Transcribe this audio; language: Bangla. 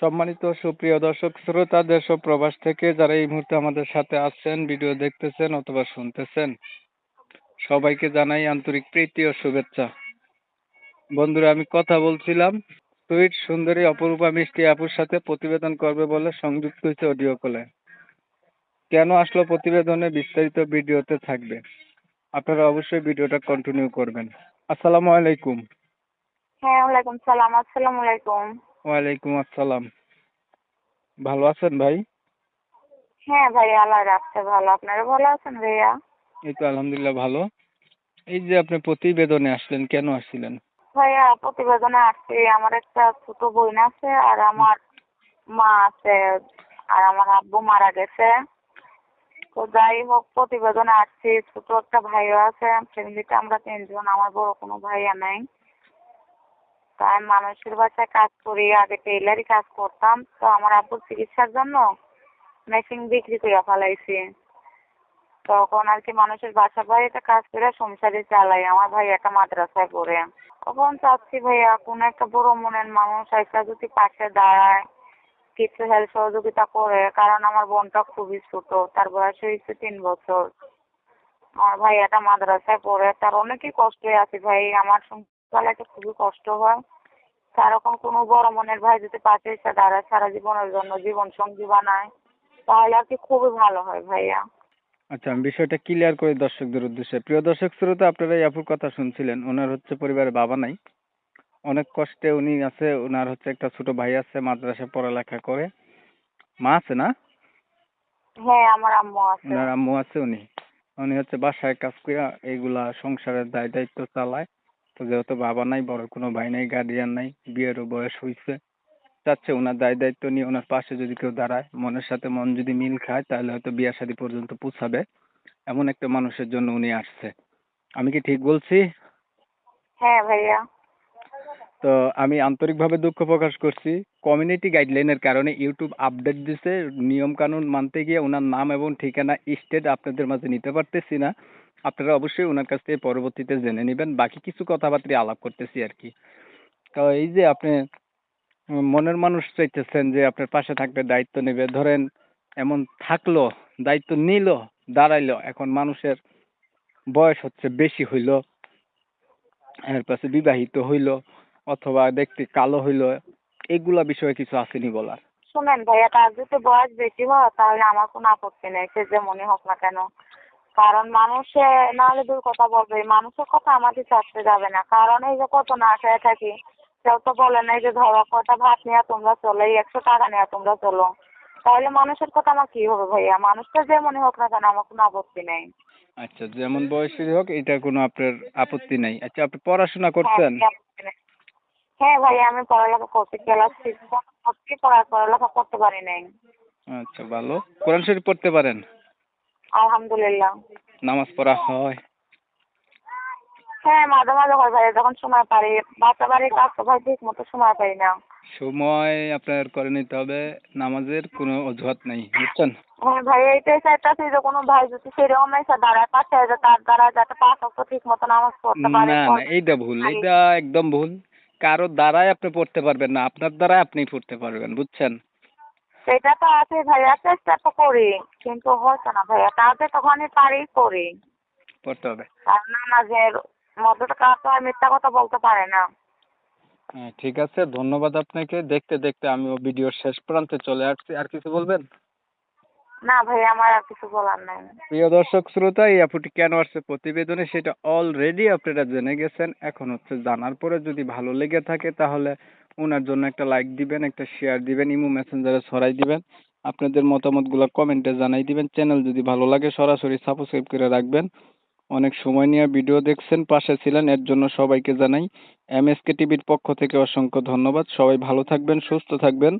সম্মানিত সুপ্রিয় দর্শক, শ্রোতা, দেশ ও প্রবাস থেকে যারা এই মুহূর্তে আমাদের সাথে আছেন, ভিডিও দেখতেছেন অথবা শুনতেছেন, সবাইকে জানাই আন্তরিক প্রীতি ও শুভেচ্ছা। বন্ধুরা, আমি কথা বলছিলাম, সুইট সুন্দরী অপরূপা মিষ্টি আপুর সাথে প্রতিবেদন করবে বলে সংযুক্ত হয়েছে অডিও কলে। কেন আসলো প্রতিবেদনে বিস্তারিত ভিডিওতে থাকবে? আপনারা অবশ্যই ভিডিওটা কন্টিনিউ করবেন। আসসালামু আলাইকুম। হ্যাঁ ওয়ালাইকুম সালাম, আসসালামু আলাইকুম। ওয়ালাইকুম আসসালাম। ভালো আছেন ভাই? হ্যাঁ ভাই আল্লাহ রাখছে ভালো। আপনারা ভালো আছেন ভাইয়া? এই তো আলহামদুলিল্লাহ ভালো। এই যে আপনি প্রতিবেদনে আসলেন কেন আসছিলেন? ভাইয়া প্রতিবেদনে আসছি। আমার একটা ছোট বোন আছে আর আমার মা আছে আর আমার আব্বু মারা গেছে। তো যাই হোক প্রতিবেদনে আসছি। ছোট একটা ভাইও আছে ফ্যামিলিতে আমরা তিনজন। আমার বড় কোনো ভাইয়া নাই। তাই মানুষের বাসায় কাজ করি, আগে টেইলারি কাজ করতাম। তো আমার আব্বুর চিকিৎসার জন্য মেশিন বিক্রি করে ফেলাইছি। তখন আর কি মানুষের বাসা বাড়িতে কাজ করে সংসারে চালাই। আমার ভাই একটা মাদ্রাসায় পড়ে। তখন চাচ্ছি ভাইয়া, কোনো একটা বড় মনের মানুষ একটা যদি পাশে দাঁড়ায়, কিছু হেল্প সহযোগিতা করে। কারণ আমার বোনটা খুবই ছোট, তার বয়স হয়েছে তিন বছর। আমার ভাই একটা মাদ্রাসায় পড়ে। তার অনেকই কষ্টে আছে ভাই। আমার সংসার খুবই কষ্ট হয়। সেরকম কোনো বড় মনের ভাই যদি পাশে এসে দাঁড়ায় সারা জীবনের জন্য জীবন সঙ্গী বানায় তাহলে আর কি খুবই ভালো হয় ভাইয়া। আচ্ছা আমি বিষয়টা ক্লিয়ার করে দর্শকদের উদ্দেশ্যে। প্রিয় দর্শক শ্রোতা আপনারা এই আপুর কথা শুনছিলেন। ওনার হচ্ছে পরিবারে বাবা নাই। অনেক কষ্টে উনি আছে। ওনার হচ্ছে একটা ছোট ভাই আছে মাদ্রাসায় পড়ালেখা করে। মা আছে না? হ্যাঁ আমার আম্মু আছে। ওনার আম্মু আছে উনি। উনি হচ্ছে বাসায় কাজ করে এইগুলা সংসারের দায় দায়িত্ব চালায়। তো যেহেতু বাবা নাই বড় কোনো ভাই নাই গার্ডিয়ান নাই বিয়েরও বয়স হয়েছে চাচ্ছে ওনার দায় দায়িত্ব নিয়ে ওনার পাশে যদি কেউ দাঁড়ায় মনের সাথে মন যদি মিল খায় তাহলে হয়তো বিয়ে শাদী পর্যন্ত পৌঁছাবে। এমন একটা মানুষের জন্য উনি আসছে। আমি কি ঠিক বলছি? হ্যাঁ ভাইয়া। তো আমি আন্তরিকভাবে দুঃখ প্রকাশ করছি। কমিউনিটি গাইডলাইনের কারণে ইউটিউব আপডেট দিছে। নিয়ম কানুন মানতে গিয়ে ওনার নাম এবং ঠিকানা স্টেট আপনাদের মাঝে নিতে পারতেছি না। আপনারা অবশ্যই ওনার কাছ থেকে পরবর্তীতে জেনে নেবেন। বাকি কিছু কথাবার্তা আলাপ করতেছি আর কি তো এই যে আপনি মনের মানুষ চাইতেছেন যে আপনার পাশে থাকবে, দায়িত্ব নেবে। ধরেন এমন থাকল, দায়িত্ব নিল, দাঁড়াইলো, এখন মানুষের বয়স হচ্ছে বেশি হইল, এর পাশে বিবাহিত হইল, অথবা দেখতে কালো হইল, এগুলা বিষয়ে কিছু আসেনি বলার? শুনেন ভাইয়া, তার যদি বয়স বেশি হয়, তাহলে আমার কোনো আপত্তি নেই। সে যে মনে হোক না কেন কারণ মানুষে নাহলে দূর কথা বলবে মানুষের কথা আমাদের চাচ্ছে যাবে না। কারণ এই যে কত না খেয়ে থাকি কেউ তো বলে নাই যে ধরো কটা ভাত নিয়ে তোমরা চলো এই একশো টাকা নিয়ে তোমরা চলো। তাহলে মানুষের কথা আমার কি হবে ভাইয়া? মানুষটা যে মনে হোক না কেন আমার কোনো আপত্তি নেই। আচ্ছা যেমন বয়সেরই হোক এটা কোনো আপনার আপত্তি নাই। আচ্ছা আপনি পড়াশোনা করছেন? হ্যাঁ, নেই। হ্যাঁ ভাইয়া আমি পড়ালেখা করছি ক্লাস সিক্স পড়ালেখা করতে পারি নাই। আচ্ছা ভালো। কোরআন শরীফ পড়তে পারেন? আলহামদুলিল্লাহ। নামাজ পড়া হয়? হ্যাঁ মাঝে মাঝে হয় ভাই যখন সময় বাচ্চা বাড়ির কাজ তো ভাই ঠিক মতো সময় পাই না। সময় আপনার করে নিতে হবে নামাজের কোনো অজুহাত নাই বুঝছেন? হ্যাঁ ভাই এইটাই চাইতেছি যে কোনো ভাই যদি সেরকম এসে দাঁড়ায় পাশে যে তার দ্বারা যাতে পাঁচ অক্ট ঠিক মতো নামাজ পড়তে না পারে না এইটা ভুল এইটা একদম ভুল। কারও দ্বারাই আপনি পড়তে পারবেন না আপনার দ্বারাই আপনি পড়তে পারবেন বুঝছেন? সেটা তো আছে ভাইয়া চেষ্টা তো করি কিন্তু হচ্ছে না ভাইয়া। তাতে তখন আমি পারি করি। পড়তে হবে। আর নামাজের মধ্যে কাজ তো আর মিথ্যা কথা বলতে পারে না। হ্যাঁ ঠিক আছে ধন্যবাদ আপনাকে। দেখতে দেখতে আমিও ভিডিওর শেষ প্রান্তে চলে আসছি। আর কিছু বলবেন? না ভাই আমার আর কিছু বলার নাই। প্রিয় দর্শক শ্রোতা এই আপুটি কেন আসছে প্রতিবেদনে সেটা অলরেডি আপনারা জেনে গেছেন। এখন হচ্ছে জানার পরে যদি ভালো লেগে থাকে তাহলে ওনার জন্য একটা লাইক দিবেন, একটা শেয়ার দিবেন, ইমো মেসেঞ্জারে ছড়াই দিবেন। আপনাদের মতামতগুলো কমেন্টে জানাই দিবেন। চ্যানেল যদি ভালো লাগে, সরাসরি সাবস্ক্রাইব করে রাখবেন। অনেক সময় নিয়ে ভিডিও দেখছেন, পাশে ছিলেন, এর জন্য সবাইকে জানাই। এমএসকে টিভির পক্ষ থেকে অসংখ্য ধন্যবাদ। সবাই ভালো থাকবেন, সুস্থ থাকবেন।